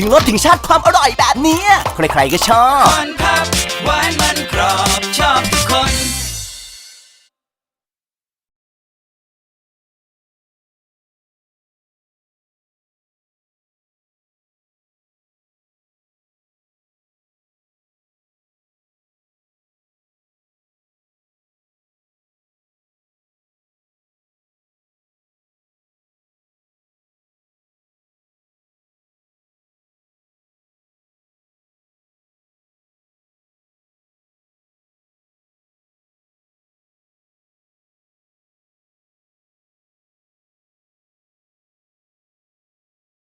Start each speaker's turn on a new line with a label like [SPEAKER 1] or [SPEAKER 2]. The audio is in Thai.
[SPEAKER 1] ถึงรสถึงชาติความอร่อยแบบนี้ ใครๆก็ชอบ